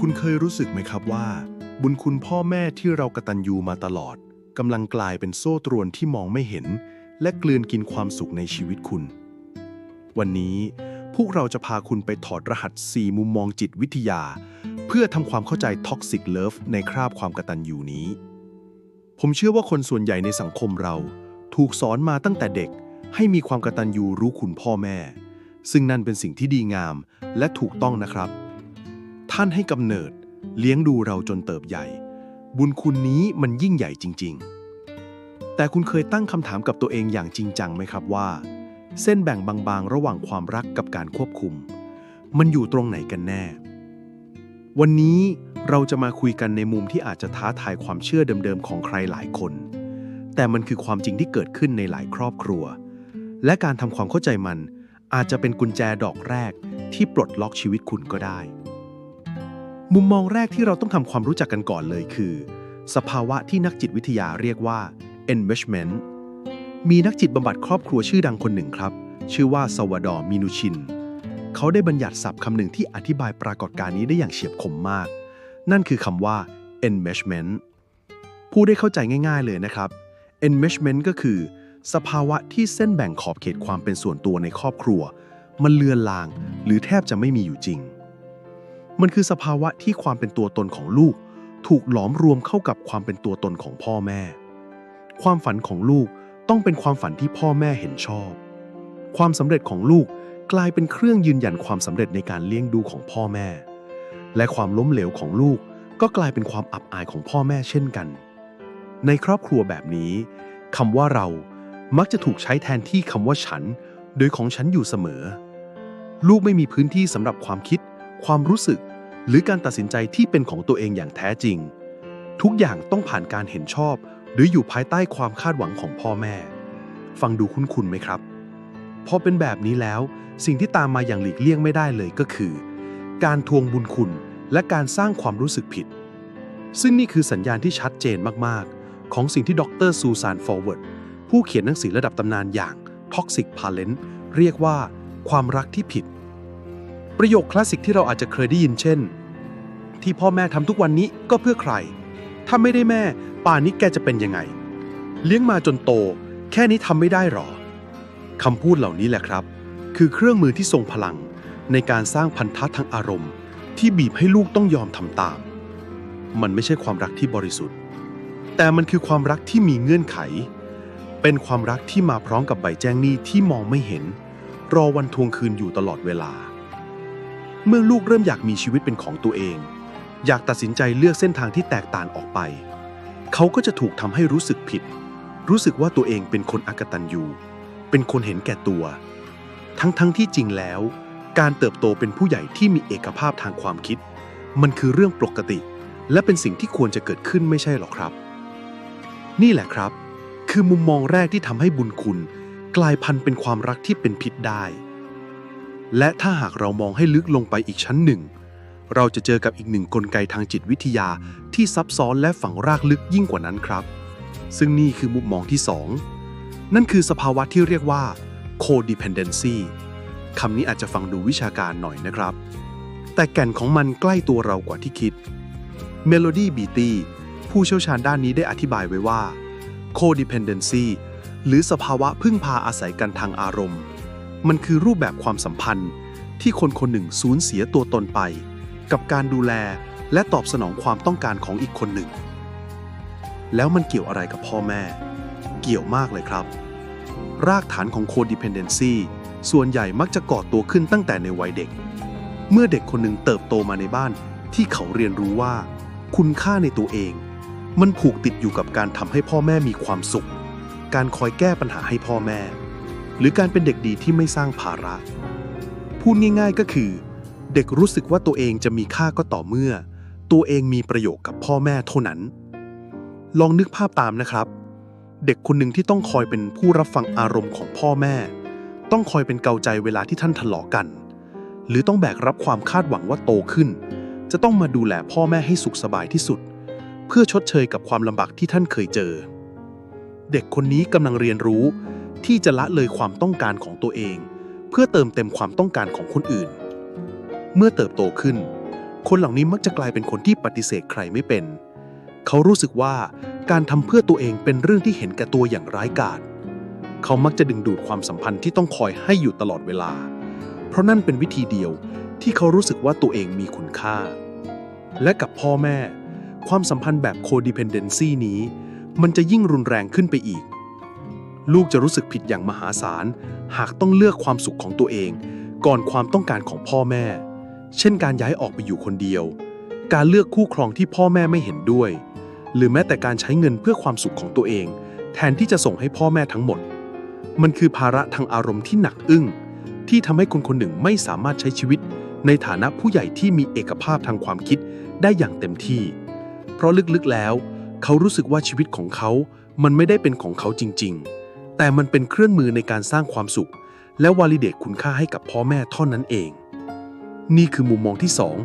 คุณเคยรู้สึกไหมครับว่า บุญคุณพ่อแม่ที่เรากระตันยูมาตลอดกำลังกลายเป็นโซ่ตรวนที่มองไม่เห็น และกลืนกินความสุขในชีวิตคุณ วันนี้พวกเราจะพาคุณไปถอดรหัส 4 มุมมองจิตวิทยา เพื่อทำความเข้าใจท็อกซิกเลิฟในคราบความกระตันยูนี้ ผมเชื่อว่าคนส่วนใหญ่ในสังคมเรา ถูกสอนมาตั้งแต่เด็ก ให้มีความกระตันยูรู้คุณพ่อแม่ ซึ่งนั่นเป็นสิ่งที่ดีงามและถูกต้องนะครับ ท่านให้กำเนิด เลี้ยงดูเราจนเติบใหญ่ บุญคุณนี้มันยิ่งใหญ่จริง ๆ แต่คุณเคยตั้งคำถามกับตัวเองอย่างจริงจังไหมครับว่า เส้นแบ่งบางๆ ระหว่างความรักกับการควบคุม มันอยู่ตรงไหนกันแน่ วันนี้เราจะมาคุยกันในมุมที่อาจจะท้าทายความเชื่อเดิมๆของใครหลายคน แต่มันคือความจริงที่เกิดขึ้นในหลายครอบครัว และการทำความเข้าใจมันอาจจะเป็นกุญแจดอกแรกที่ปลดล็อกชีวิตคุณก็ได้ มุมมองแรกที่เราต้องทำความรู้จักกันก่อนเลยคือ สภาวะที่นักจิตวิทยาเรียกว่า enmeshment มีนักจิตบำบัดครอบครัวชื่อดังคนหนึ่งครับ ชื่อว่าซาวดอมินูชิน เขาได้บัญญัติศัพท์คำหนึ่งที่อธิบายปรากฏการณ์นี้ได้อย่างเฉียบคมมาก นั่นคือคำว่า enmeshment พูดได้เข้าใจง่าย ๆเลยนะครับ enmeshment ก็คือ สภาวะที่เส้นแบ่งขอบเขตความเป็นส่วนตัวในครอบครัว มันเลือนลาง หรือแทบจะไม่มีอยู่จริง มันคือสภาวะที่ความเป็นตัวตนของลูก ถูกหลอมรวมเข้ากับความเป็นตัวตนของพ่อแม่ ความฝันของลูกต้องเป็นความฝันที่พ่อแม่เห็นชอบ ความสำเร็จของลูกกลายเป็นเครื่องยืนยันความสำเร็จในการเลี้ยงดูของพ่อแม่ และความล้มเหลวของลูกก็กลายเป็นความอับอายของพ่อแม่เช่นกัน ในครอบครัวแบบนี้คำว่าเรามักจะถูกใช้แทนที่คำว่าฉัน โดยของฉันอยู่เสมอ ลูกไม่มีพื้นที่สำหรับความคิด ความรู้สึก หรือการตัดสินใจที่เป็นของตัวเองอย่างแท้จริง ทุกอย่างต้องผ่านการเห็นชอบ หรืออยู่ภายใต้ความคาดหวังของพ่อแม่ ฟังดูคุ้นๆไหมครับ พอเป็นแบบนี้แล้ว สิ่งที่ตามมาอย่างหลีกเลี่ยงไม่ได้เลยก็คือ การทวงบุญคุณและการสร้างความรู้สึกผิด ซึ่งนี่คือสัญญาณที่ชัดเจนมากๆ ของสิ่งที่ดรซูซานฟอร์เวิร์ดผู้เขียนหนังสือระดับตำนานอย่าง Toxic Parent เรียกว่าความรักที่ผิด ประโยคคลาสสิกที่เราอาจจะเคยได้ยินเช่น ที่พ่อแม่ทำทุกวันนี้ก็เพื่อใคร ถ้าไม่ได้แม่ ป่านนี้แกจะเป็นยังไง เลี้ยงมาจนโต แค่นี้ทำไม่ได้หรอคำพูดเหล่านี้แหละครับ คือเครื่องมือที่ทรงพลัง ในการสร้างพันธะทางอารมณ์ ที่บีบให้ลูกต้องยอมทำตาม มันไม่ใช่ความรักที่บริสุทธิ์ แต่มันคือความรักที่มีเงื่อนไข เป็นความรักที่มาพร้อมกับใบแจ้งหนี้ที่มองไม่เห็น รอวันทวงคืนอยู่ตลอดเวลา เมื่อลูกเริ่มอยากมีชีวิตเป็นของตัวเอง อยากตัดสินใจเลือกเส้นทางที่แตกต่างออกไป เขาก็จะถูกทำให้รู้สึกผิด รู้สึกว่าตัวเองเป็นคนอกตัญญูเป็นคนเห็นแก่ตัว ทั้งๆทที่จริงแล้ว การเติบโตเป็นผู้ใหญ่ที่มีเอกภาพทางความคิด มันคือเรื่องปกติ และเป็นสิ่งที่ควรจะเกิดขึ้นไม่ใช่หรอครับ นี่แหละครับ คือมุมมองแรกที่ทำให้บุญคุณ กลายพันธุ์เป็นความรักที่เป็นพิษได้ และถ้าหากเรามองให้ลึกลงไปอีกชั้นหนึ่ง เราจะเจอกับอีกหนึ่งกลไกทางจิตวิทยาที่ซับซ้อนและฝังรากลึกยิ่งกว่านั้นครับ ซึ่งนี่คือมุมมองที่ 2 นั่นคือสภาวะที่เรียกว่า codependency คำนี้อาจจะฟังดูวิชาการหน่อยนะครับ แต่แก่นของมันใกล้ตัวเรากว่าที่คิด Melody Beatty ผู้เชี่ยวชาญด้านนี้ได้อธิบายไว้ว่า codependency หรือสภาวะพึ่งพาอาศัยกันทางอารมณ์ มันคือรูปแบบความสัมพันธ์ ที่คนคนหนึ่งสูญเสียตัวตนไป กับการดูแลและตอบสนองความต้องการของอีกคนหนึ่ง แล้วมันเกี่ยวอะไรกับพ่อแม่ เกี่ยวมากเลยครับ รากฐานของ codependency ส่วนใหญ่มักจะก่อตัวขึ้นตั้งแต่ในวัยเด็ก เมื่อเด็กคนหนึ่งเติบโตมาในบ้านที่เขาเรียนรู้ว่า คุณค่าในตัวเอง มันผูกติดอยู่กับการทำให้พ่อแม่มีความสุข การคอยแก้ปัญหาให้พ่อแม่ หรือการเป็นเด็กดีที่ไม่สร้างภาระ พูดง่าย ๆก็คือ เด็กรู้สึกว่าตัวเองจะมีค่าก็ต่อเมื่อ ตัวเองมีประโยชน์กับพ่อแม่เท่านั้น ลองนึกภาพตามนะครับ เด็กคนหนึ่งที่ต้องคอยเป็นผู้รับฟังอารมณ์ของพ่อแม่ ต้องคอยเป็นเกาใจเวลาที่ท่านทะเลาะกัน หรือต้องแบกรับความคาดหวังว่าโตขึ้น จะต้องมาดูแลพ่อแม่ให้สุขสบายที่สุด เพื่อชดเชยกับความลำบากที่ท่านเคยเจอ เด็กคนนี้กำลังเรียนรู้ ที่จะละเลยความต้องการของตัวเอง เพื่อเติมเต็มความต้องการของคนอื่น เมื่อเติบโตขึ้น คนเหล่านี้มักจะกลายเป็นคนที่ปฏิเสธใครไม่เป็น เขารู้สึกว่าการทำเพื่อตัวเองเป็นเรื่องที่เห็นแก่ตัวอย่างร้ายกาจเขามักจะดึงดูดความสัมพันธ์ที่ต้องคอยให้อยู่ตลอดเวลา เพราะนั่นเป็นวิธีเดียวที่เขารู้สึกว่าตัวเองมีคุณค่า และกับพ่อแม่ ความสัมพันธ์แบบ codependency นี้ มันจะยิ่งรุนแรงขึ้นไปอีก ลูกจะรู้สึกผิดอย่างมหาศาล หากต้องเลือกความสุขของตัวเอง ก่อนความต้องการของพ่อแม่ เช่นการย้ายออกไปอยู่คนเดียว การเลือกคู่ครองที่พ่อแม่ไม่เห็นด้วย หรือแม้แต่การใช้เงินเพื่อความสุขของตัวเอง แทนที่จะส่งให้พ่อแม่ทั้งหมด มันคือภาระทางอารมณ์ที่หนักอึ้ง ที่ทำให้คนคนหนึ่งไม่สามารถใช้ชีวิต ในฐานะผู้ใหญ่ที่มีเอกภาพทางความคิดได้อย่างเต็มที่ เพราะลึกๆแล้ว เขารู้สึกว่าชีวิตของเขา มันไม่ได้เป็นของเขาจริง ๆ แต่มันเป็นเครื่องมือในการสร้างความสุข และวาลิเดตคุณค่าให้กับพ่อแม่เท่านั้นเอง นี่คือมุมมองที่สอง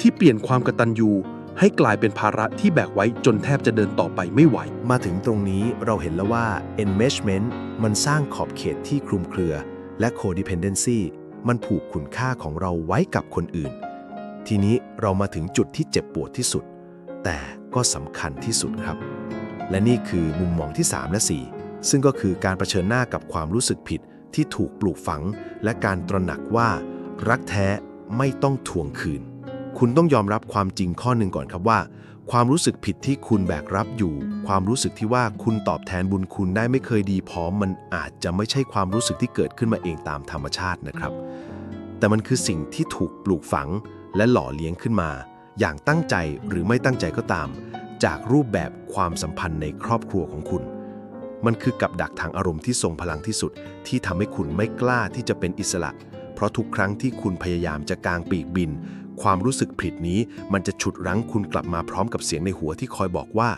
ที่เปลี่ยนความกตัญญูให้กลายเป็นภาระที่แบกไว้จนแทบจะเดินต่อไปไม่ไหว มาถึงตรงนี้เราเห็นแล้วว่า enmeshment มันสร้างขอบเขตที่คลุมเครือ และ codependency มันผูกคุณค่าของเราไว้กับคนอื่น ทีนี้เรามาถึงจุดที่เจ็บปวดที่สุด แต่ก็สำคัญที่สุดครับ และนี่คือมุมมองที่ 3 และ 4 ซึ่งก็คือการรเผชิญหน้ากับความรู้สึกผิดที่ถูกปลูกฝัง และการตระหนักว่า รักแท้ไม่ต้องทวงคืน คุณต้องยอมรับความจริงข้อหนึ่งก่อนครับว่า ความรู้สึกผิดที่คุณแบกรับอยู่ ความรู้สึกที่ว่าคุณตอบแทนบุญคุณได้ไม่เคยดีพอมันอาจจะไม่ใช่ความรู้สึกที่เกิดขึ้นมาเองตามธรรมชาตินะครับ แต่มันคือสิ่งที่ถูกปลูกฝังและหล่อเลี้ยงขึ้นมา อย่างตั้งใจหรือไม่ตั้งใจก็ตาม จากรูปแบบความสัมพันธ์ในครอบครัวของคุณ มันคือกับดักทางอารมณ์ที่ทรงพลังที่สุด ที่ทำให้คุณไม่กล้าที่จะเป็นอิสระ เพราะทุกครั้งที่คุณพยายามจะกางปีกบิน ความรู้สึกผิดนี้มันจะฉุดรั้งคุณกลับมาพร้อมกับเสียงในหัวที่คอยบอกว่า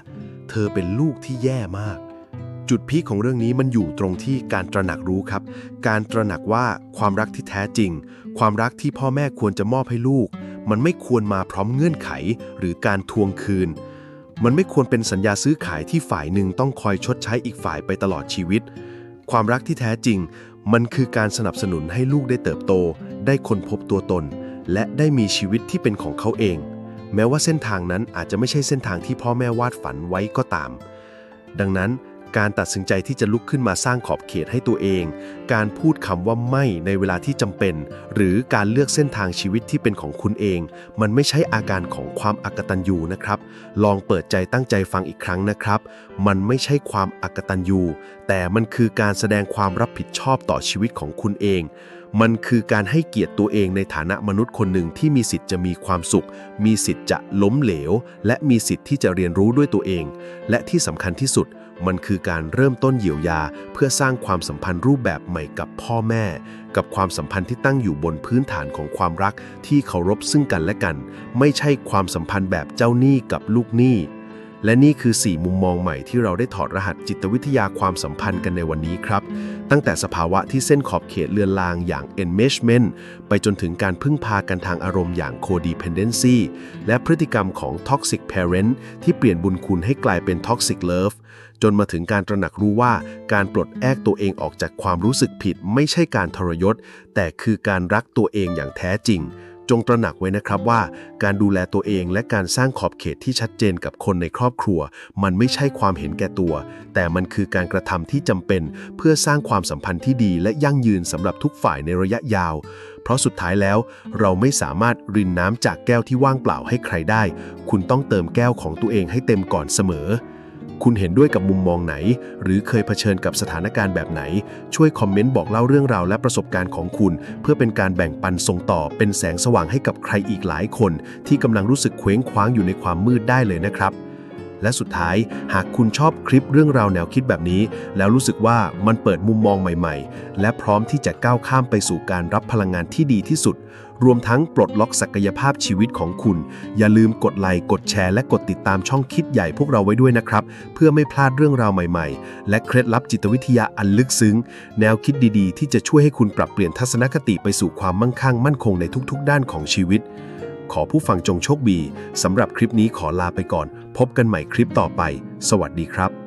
เธอเป็นลูกที่แย่มาก จุดพีคของเรื่องนี้มันอยู่ตรงที่การตระหนักรู้ครับ การตระหนักว่าความรักที่แท้จริง ความรักที่พ่อแม่ควรจะมอบให้ลูก มันไม่ควรมาพร้อมเงื่อนไข หรือการทวงคืน มันไม่ควรเป็นสัญญาซื้อขายที่ฝ่ายหนึ่งต้องคอยชดใช้อีกฝ่ายไปตลอดชีวิต ความรักที่แท้จริง มันคือการสนับสนุนให้ลูกได้เติบโต ได้ค้นพบตัวตน และได้มีชีวิตที่เป็นของเขาเอง แม้ว่าเส้นทางนั้นอาจจะไม่ใช่เส้นทางที่พ่อแม่วาดฝันไว้ก็ตาม ดังนั้น การตัดสินใจที่จะลุกขึ้นมาสร้างขอบเขตให้ตัวเอง การพูดคำว่าไม่ในเวลาที่จำเป็น หรือการเลือกเส้นทางชีวิตที่เป็นของคุณเอง มันไม่ใช่อาการของความอักตันยูนะครับ ลองเปิดใจตั้งใจฟังอีกครั้งนะครับ มันไม่ใช่ความอักตันยูแต่มันคือการแสดงความรับผิดชอบต่อชีวิตของคุณเอง มันคือการให้เกียรติตัวเองในฐานะมนุษย์คนหนึ่งที่มีสิทธิ์จะมีความสุข มีสิทธิ์จะล้มเหลว และมีสิทธิ์ที่จะเรียนรู้ด้วยตัวเอง และที่สำคัญที่สุด มันคือการเริ่มต้นเยียวยา เพื่อสร้างความสัมพันธ์รูปแบบใหม่กับพ่อแม่ กับความสัมพันธ์ที่ตั้งอยู่บนพื้นฐานของความรักที่เคารพซึ่งกันและกัน ไม่ใช่ความสัมพันธ์แบบเจ้าหนี้กับลูกหนี้ และนี่คือ 4 มุมมองใหม่ที่เราได้ถอดรหัสจิตวิทยาความสัมพันธ์กันในวันนี้ครับ ตั้งแต่สภาวะที่เส้นขอบเขตเลือนลางอย่าง enmeshment ไปจนถึงการพึ่งพากันทางอารมณ์อย่าง codependency และพฤติกรรมของ toxic parent ที่เปลี่ยนบุญคุณให้กลายเป็น toxic love จนมาถึงการตระหนักรู้ว่าการปลดแอกตัวเองออกจากความรู้สึกผิดไม่ใช่การทรยศ แต่คือการรักตัวเองอย่างแท้จริง จงตระหนักไว้นะครับว่า การดูแลตัวเองและการสร้างขอบเขตที่ชัดเจนกับคนในครอบครัว มันไม่ใช่ความเห็นแก่ตัว แต่มันคือการกระทำที่จำเป็น เพื่อสร้างความสัมพันธ์ที่ดีและยั่งยืนสำหรับทุกฝ่ายในระยะยาว เพราะสุดท้ายแล้ว เราไม่สามารถรินน้ำจากแก้วที่ว่างเปล่าให้ใครได้ คุณต้องเติมแก้วของตัวเองให้เต็มก่อนเสมอ คุณเห็นด้วยกับมุมมองไหน หรือเคยเผชิญกับสถานการณ์แบบไหน ช่วยคอมเมนต์บอกเล่าเรื่องราวและประสบการณ์ของคุณ เพื่อเป็นการแบ่งปันส่งต่อเป็นแสงสว่างให้กับใครอีกหลายคน ที่กำลังรู้สึกเคว้งคว้างอยู่ในความมืดได้เลยนะครับและสุดท้ายหากคุณชอบคลิปเรื่องราวแนวคิดแบบนี้ แล้วรู้สึกว่ามันเปิดมุมมองใหม่ ๆ และพร้อมที่จะก้าวข้ามไปสู่การรับพลังงานที่ดีที่สุด รวมทั้งปลดล็อกศักยภาพชีวิตของคุณ อย่าลืมกดไลค์กดแชร์และกดติดตามช่องคิดใหญ่พวกเราไว้ด้วยนะครับ เพื่อไม่พลาดเรื่องราวใหม่ๆ และเคล็ดลับจิตวิทยาอันลึกซึ้ง แนวคิดดีๆ ที่จะช่วยให้คุณปรับเปลี่ยนทัศนคติไปสู่ความมั่งคั่งมั่นคงในทุกๆ ด้านของชีวิต ขอผู้ฟังจงโชคดีสำหรับคลิปนี้ขอลาไปก่อน พบกันใหม่คลิปต่อไป สวัสดีครับ